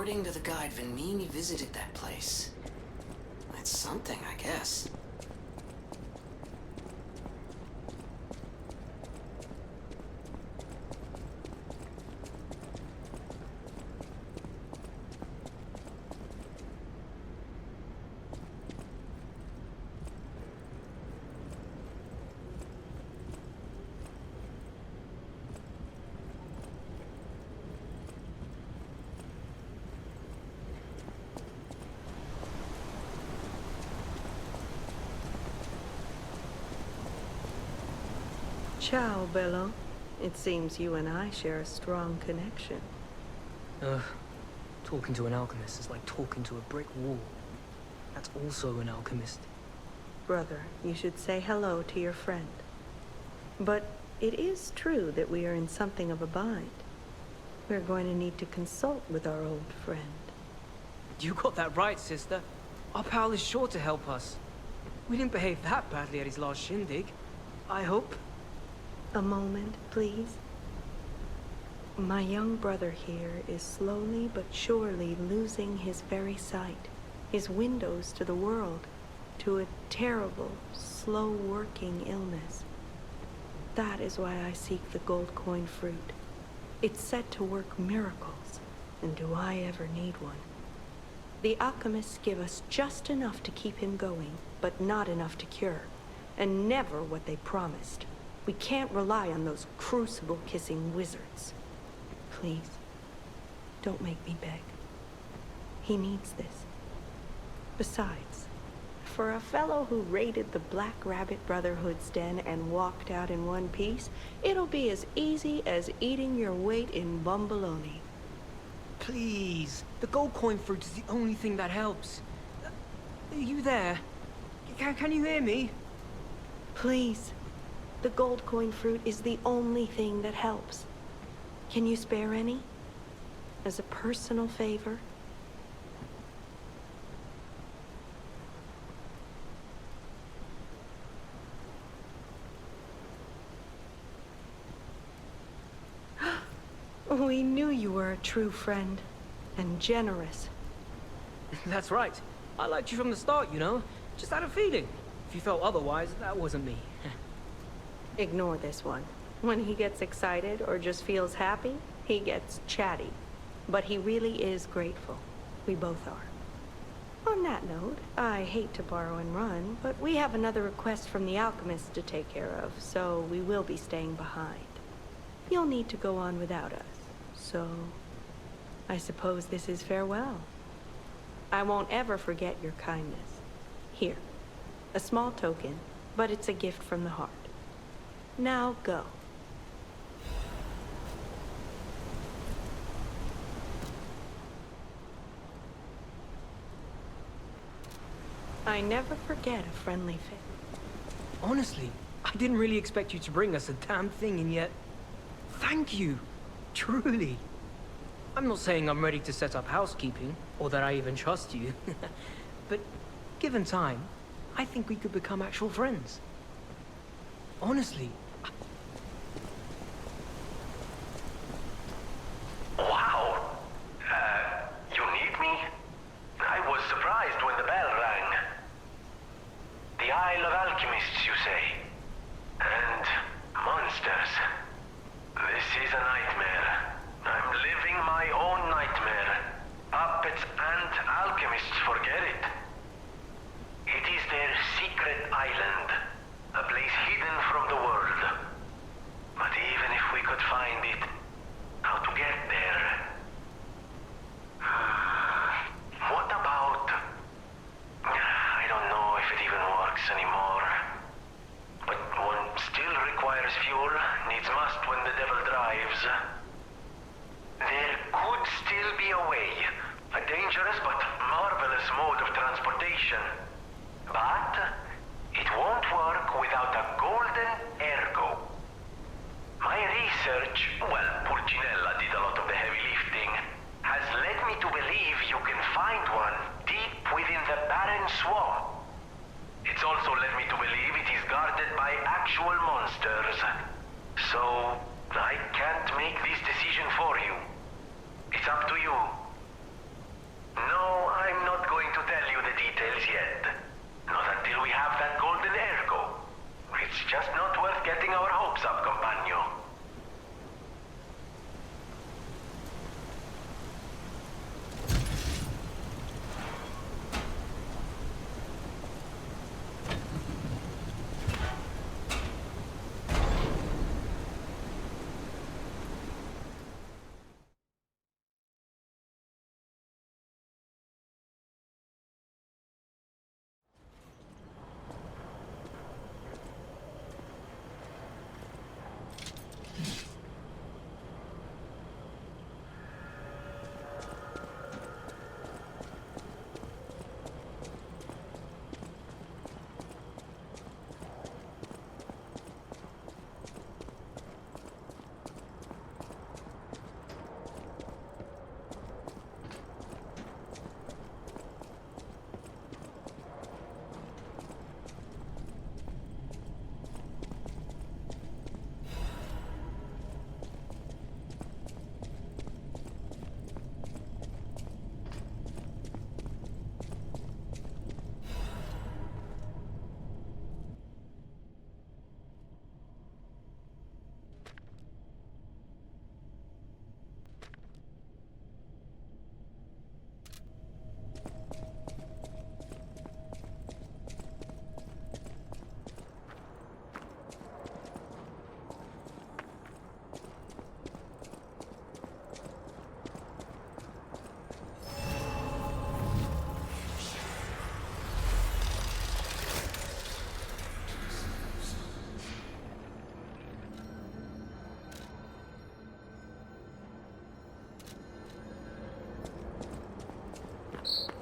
According to the guide, Venmini visited that place. That's something, I guess. Ciao, Bello. It seems you and I share a strong connection. Ugh. Talking to an alchemist is like talking to a brick wall. That's also an alchemist. Brother, you should say hello to your friend. But it is true that we are in something of a bind. We're going to need to consult with our old friend. You got that right, sister. Our pal is sure to help us. We didn't behave that badly at his last shindig. I hope. A moment, please. My young brother here is slowly but surely losing his very sight, his windows to the world, to a terrible, slow-working illness. That is why I seek the gold coin fruit. It's said to work miracles, and do I ever need one? The alchemists give us just enough to keep him going, but not enough to cure, and never what they promised. We can't rely on those crucible-kissing wizards. Please, don't make me beg. He needs this. Besides, for a fellow who raided the Black Rabbit Brotherhood's den and walked out in one piece, it'll be as easy as eating your weight in bumbaloni. Please. The gold coin fruit is the only thing that helps. Are you there? Can, can you hear me? Please. The gold coin fruit is the only thing that helps. Can you spare any? As a personal favor? we knew you were a true friend. And generous. That's right. I liked you from the start, you know? Just had a feeling. If you felt otherwise, that wasn't me. Ignore this one. When he gets excited or just feels happy, he gets chatty. But he really is grateful. We both are. On that note, I hate to borrow and run, but we have another request from the alchemist to take care of, so we will be staying behind. You'll need to go on without us, so I suppose this is farewell. I won't ever forget your kindness. Here, a small token, but it's a gift from the heart. Now go. I never forget a friendly face. Honestly, I didn't really expect you to bring us a damn thing, and yet... Thank you. Truly. I'm not saying I'm ready to set up housekeeping, or that I even trust you. but given time, I think we could become actual friends. Honestly,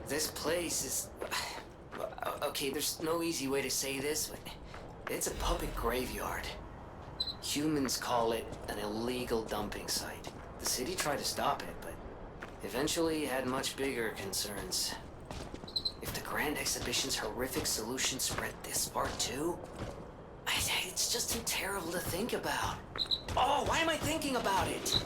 This place is. Okay, there's no easy way to say this, but it's a public graveyard. Humans call it an illegal dumping site. The city tried to stop it, but eventually had much bigger concerns. If the Grand Exhibition's horrific solution spread this far too, it's just too terrible to think about. Oh, why am I thinking about it?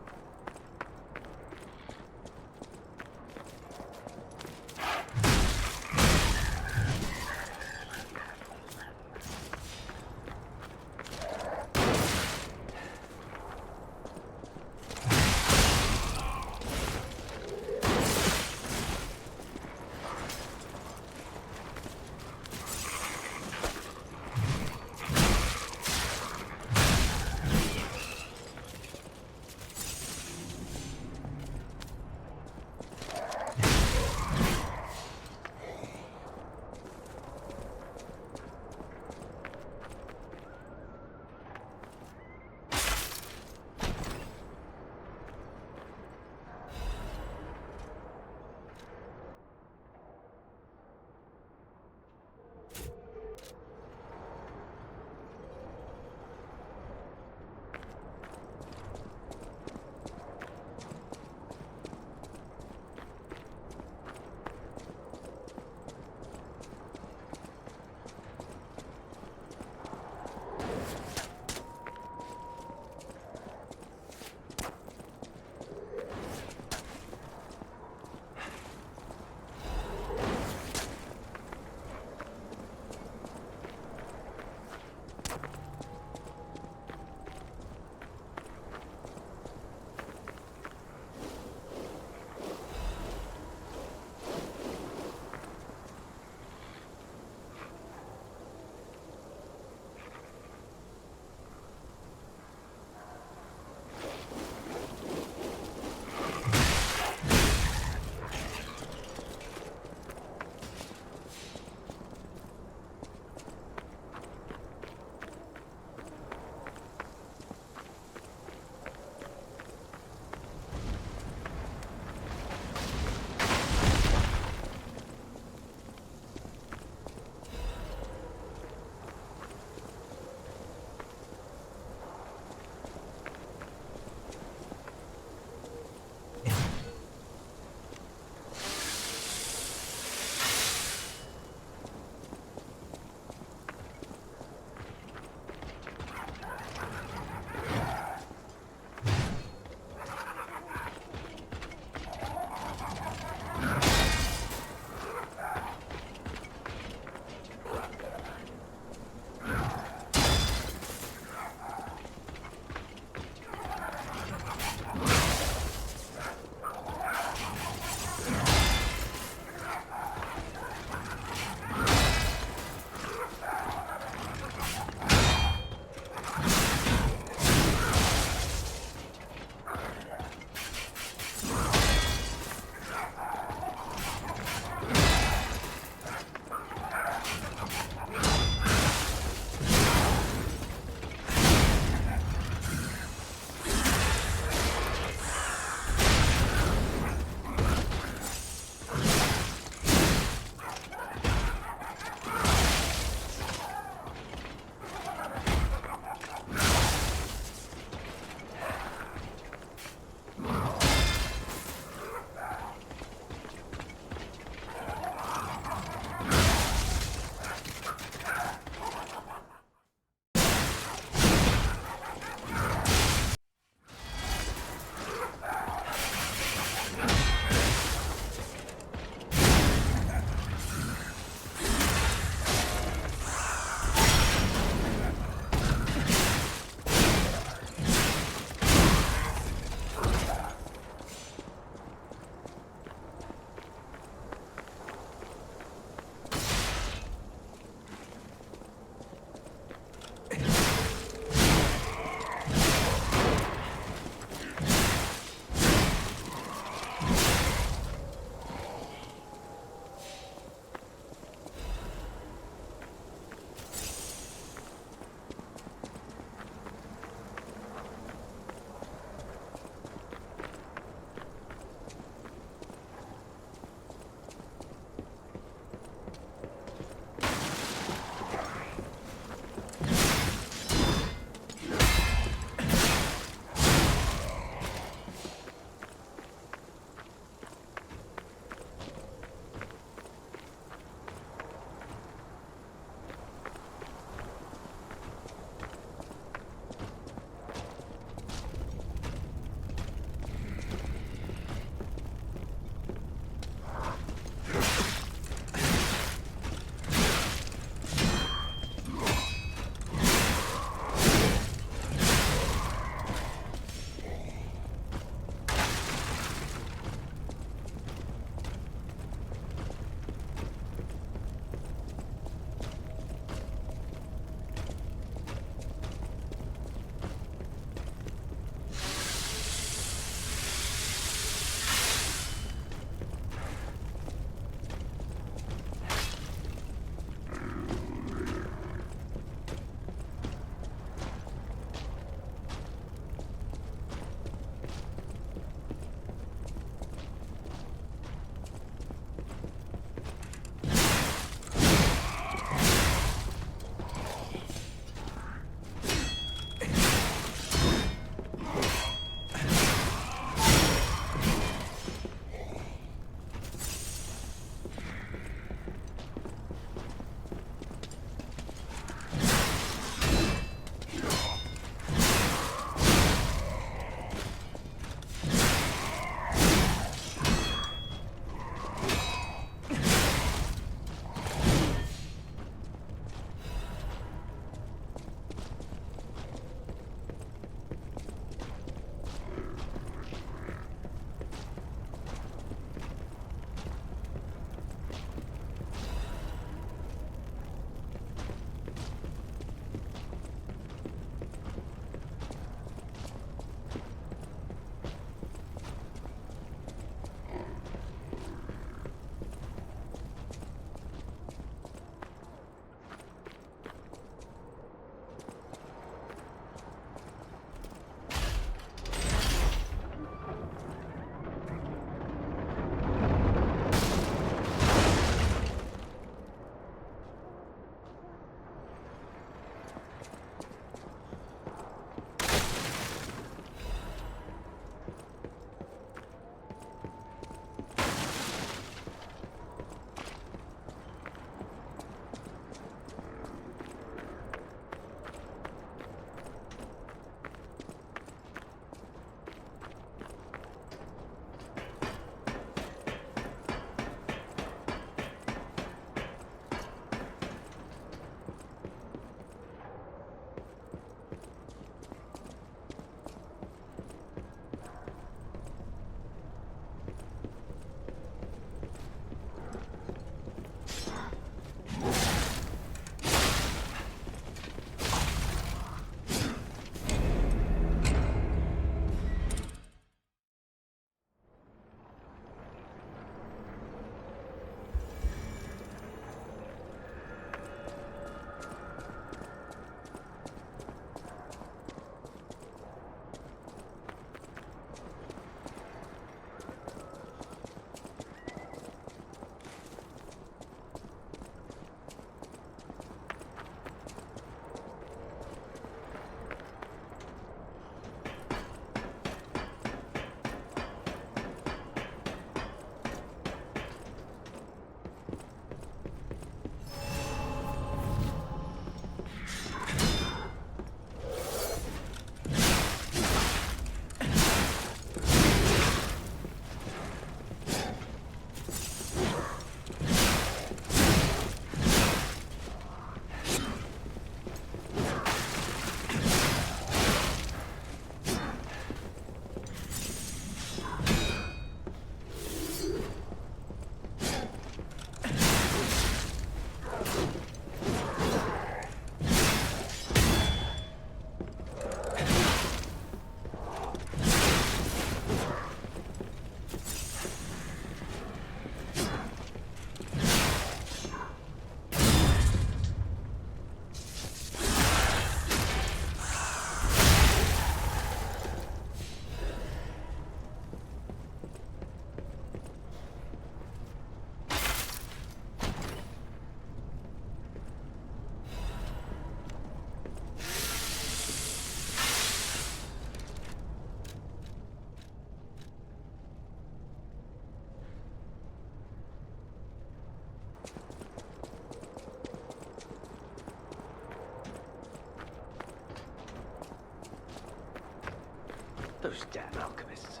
Those damn alchemists.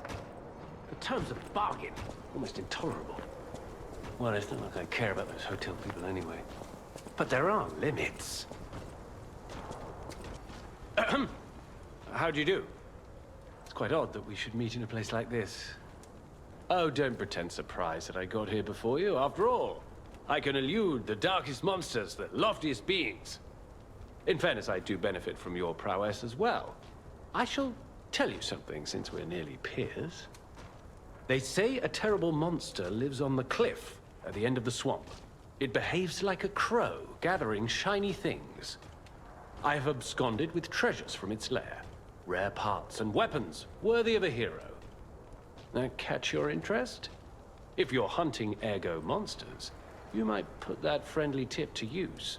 The terms of bargain, almost intolerable. Well, it's not like I care about those hotel people anyway. But there are limits. Ahem. How do you do? It's quite odd that we should meet in a place like this. Oh, don't pretend surprised that I got here before you. After all, I can elude the darkest monsters, the loftiest beings. In fairness, I do benefit from your prowess as well. I shall tell you something since we're nearly peers. They say a terrible monster lives on the cliff at the end of the swamp. It behaves like a crow, gathering shiny things. I have absconded with treasures from its lair. Rare parts and weapons, worthy of a hero. That catch your interest? If you're hunting ergo monsters, you might put that friendly tip to use.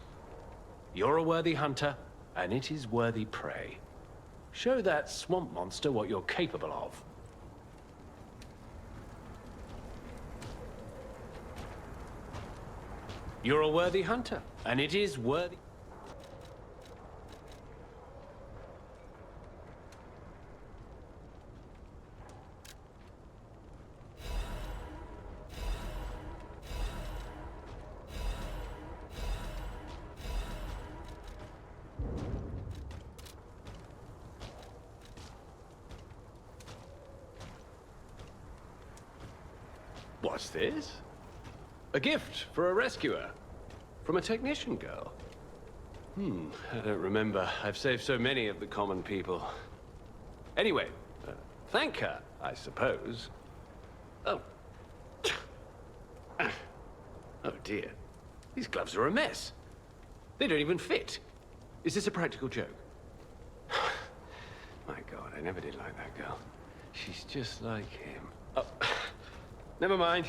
You're a worthy hunter, and it is worthy prey. Show that swamp monster what you're capable of. You're a worthy hunter, and it is worthy. What's this? A gift for a rescuer. From a technician girl. Hmm, I don't remember. I've saved so many of the common people. Anyway, uh, thank her, I suppose. Oh. Oh dear. These gloves are a mess. They don't even fit. Is this a practical joke? My god, I never did like that girl. She's just like him. Oh, never mind.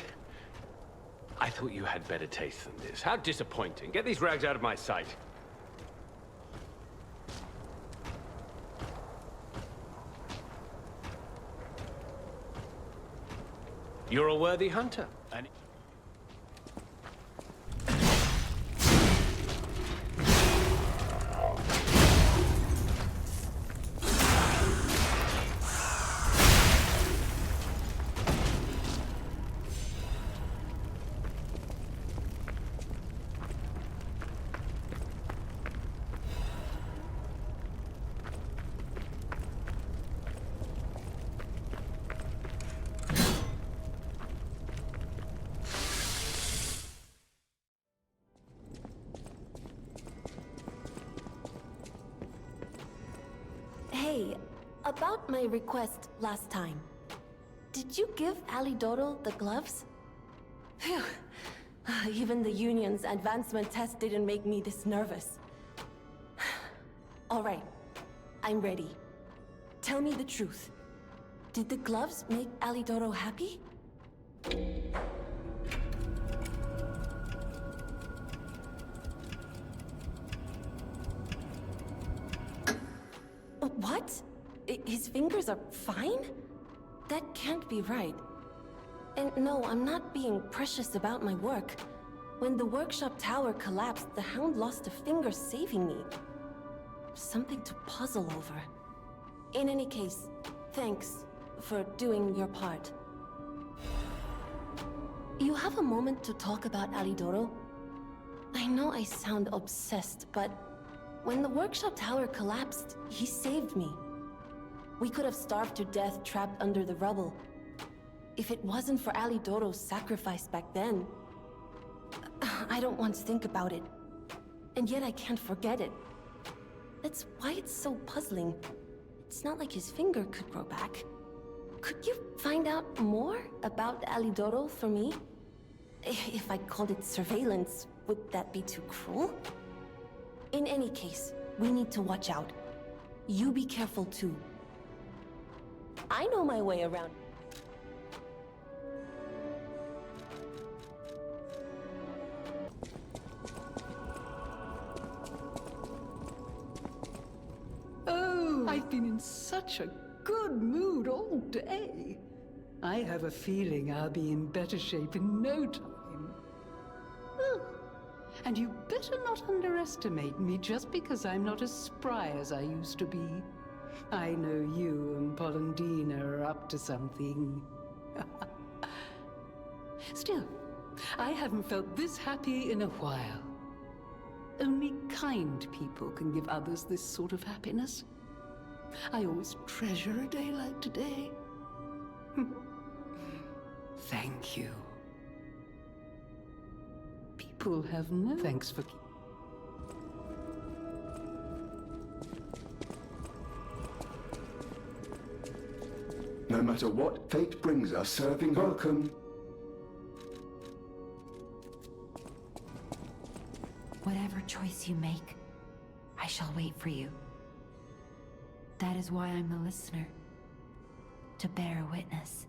I thought you had better taste than this. How disappointing. Get these rags out of my sight. You're a worthy hunter. And about my request last time. Did you give Alidoro the gloves? Phew. Even the Union's advancement test didn't make me this nervous. Alright, I'm ready. Tell me the truth. Did the gloves make Alidoro happy? That can't be right. And no, I'm not being precious about my work. When the workshop tower collapsed, the hound lost a finger saving me. Something to puzzle over. In any case, thanks for doing your part. You have a moment to talk about Alidoro? I know I sound obsessed, but when the workshop tower collapsed, he saved me. We could have starved to death trapped under the rubble. If it wasn't for Alidoro's sacrifice back then, I don't want to think about it. And yet I can't forget it. That's why it's so puzzling. It's not like his finger could grow back. Could you find out more about Alidoro for me? If I called it surveillance, would that be too cruel? In any case, we need to watch out. You be careful too. I know my way around. Oh, I've been in such a good mood all day. I have a feeling I'll be in better shape in no time. Oh, And you better not underestimate me just because I'm not as spry as I used to be. I know you and Polendina are up to something. Still, I haven't felt this happy in a while. Only kind people can give others this sort of happiness. I always treasure a day like today. Thank you. People have no thanks for. No matter what fate brings us, serving welcome. Whatever choice you make, I shall wait for you. That is why I'm the listener. To bear witness.